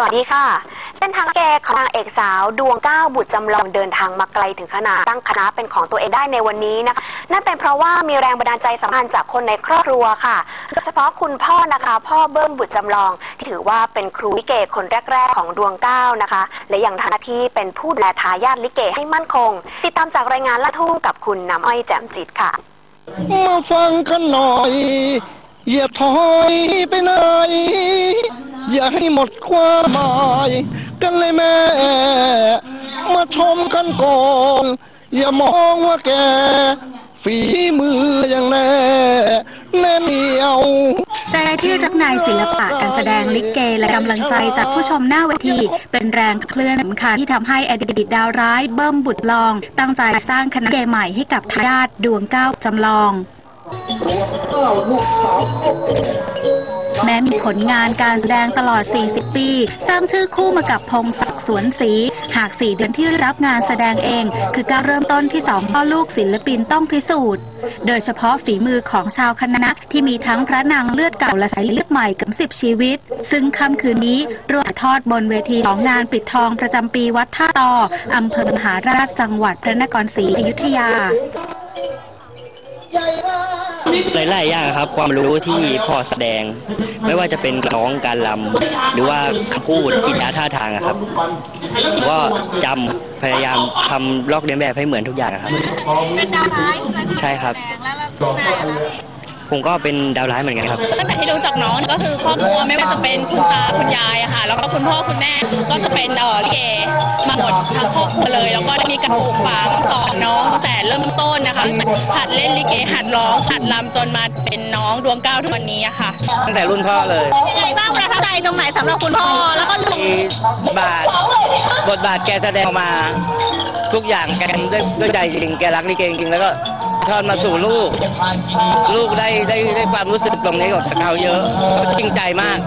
สวัสดีค่ะ เส้นทางเกของนางเอกสาวดวงก้าวบุตรจำลองเดินทางมาไกลถึงขนาดตั้งคณะเป็นของตัวเองได้ในวันนี้นะคะนั่นเป็นเพราะว่ามีแรงบันดาลใจสำคัญจากคนในครอบครัวค่ะโดยเฉพาะคุณพ่อนะคะ พ่อเบิ้มบุตรจำลอง ที่ถือว่าเป็นครูลิเกคนแรก ๆ ของดวงก้าวนะคะ และยังทำหน้าที่เป็นผู้ดูแลทายาทลิเกให้มั่นคง ติดตามจากรายงานละทุ่งกับคุณน้ำอ้อยแจ่มจิตค่ะมาฟังกันหน่อยอย่าถอยไปไหน อย่าให้หมดความหมายกันเลยแม่ มาชมกันก่อน อย่ามองว่าแก ฝีมืออย่างแน่แน่เหนียวใจที่รักในศิลปะการแสดงลิเกและกำลังใจจากผู้ชมหน้าเวที เป็นแรงเคลื่อนสำคัญที่ทำให้อดีตดาวร้ายเบิ้มบุตรลอง ตั้งใจสร้างคณะเกใหม่ให้กับทายาทดวงเก้าจำลอง ม้มีผลงานการแสดงตลอด 40 ปี สร้างชื่อคู่มากับพงศักดิ์สวนศรีหาก 4 เดือนที่รับงานแสดงเอง คือการเริ่มต้นที่สองพ่อลูกศิลปินต้องพิสูจน์ โดยเฉพาะฝีมือของชาวคณะที่มีทั้งพระนางเลือดเก่าและสายเลือดใหม่เกับสิบชีวิต ซึ่งค่ำคืนนี้รวมถ่ายทอดบนเวทีสองงานปิดทองประจำปีวัดท่าตออำเภอมหาราชจังหวัดพระนครศรีอยุธยา หลายๆอย่างครับ ความรู้ที่พอแสดง ไม่ว่าจะเป็นร้องการลำหรือว่าคำพูดกิริยาท่าทางอะครับผมก็จำพยายามทำลอกเลียนแบบให้เหมือนทุกอย่างอะครับเป็นดาวร้ายใช่ครับ ผมก็เป็นดาวร้ายเหมือนกันครับ ตั้งแต่ที่รู้จักน้องก็คือครอบครัวไม่ว่าจะเป็นคุณตาคุณยายอะค่ะ แล้วก็คุณพ่อคุณแม่ก็จะเป็นเอ่อลิเกมาหมดทั้งครอบครัวเลย แล้วก็มีการปลูกฝังสอนน้องตั้งแต่เริ่มต้นนะคะหัดเล่นลิเกหัดร้องหัดรำจนมาเป็นน้องดวงก้าวทุกวันนี้อะค่ะ ตั้งแต่รุ่นพ่อเลยยังไงบ้างประทับใจตรงไหนสำหรับคุณพ่อแล้วก็ลุงมีบาทบทบาทแกแสดงออกมา ทุกอย่างแกด้วยด้วยใจจริงแกรักลิเกจริงๆแล้วก็ ทอดมาสู่ลูก ลูกได้ได้ได้ความรู้สึกตรงนี้ของเขาเยอะจริงใจมาก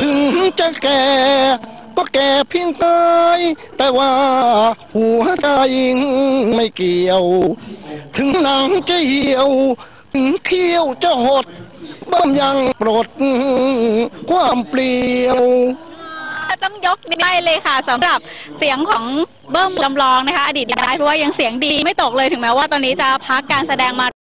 ถึงจะแก่ก็แก่เพียงกายแต่ว่าหัวใจไม่เกี่ยว ถึงหนังจะเหี่ยว ถึงเขี้ยวจะหด บ่มยังปลดความเปลี่ยวต้องยกได้เลยค่ะสำหรับเสียงของเบิ้มจำลองนะคะ อดีตได้เพราะว่ายังเสียงดีไม่ตกเลยถึงแม้ว่าตอนนี้จะพักการแสดงมา